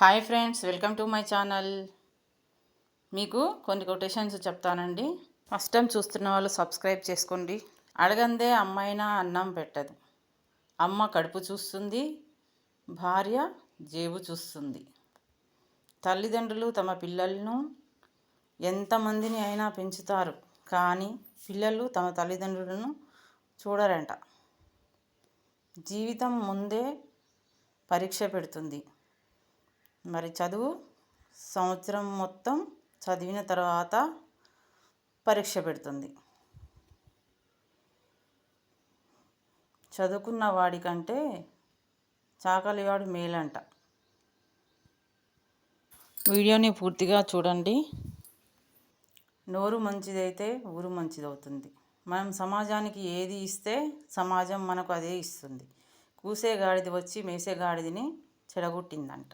Hi friends welcome to my channel. మీకు కొన్ని quotations చెప్తానండి. ఫస్ట్ టైం చూస్తున్న వాళ్ళు సబ్స్క్రైబ్ చేసుకోండి. అడగందే అమ్మాయినా అన్నం పెట్టదు. అమ్మ కడుపు చూస్తుంది భార్య జేబు చూస్తుంది. తల్లిదండ్రులు తమ పిల్లలను ఎంతమందిని అయినా పెంచుతారు కానీ పిల్లలు తమ తల్లిదండ్రులను చూడరంట. జీవితం ముందే పరీక్ష పెడుతుంది. మరి చదువు సంవత్సరం మొత్తం చదివిన తర్వాత పరీక్ష పెడుతుంది. చదువుకున్న వాడికంటే చాకలివాడు మేలంట. వీడియోని పూర్తిగా చూడండి. నోరు మంచిదైతే ఊరు మంచిదవుతుంది. మనం సమాజానికి ఏది ఇస్తే సమాజం మనకు అదే ఇస్తుంది. కూసే గాడిది వచ్చి మేసే గాడిదని చెడగొట్టిందంట.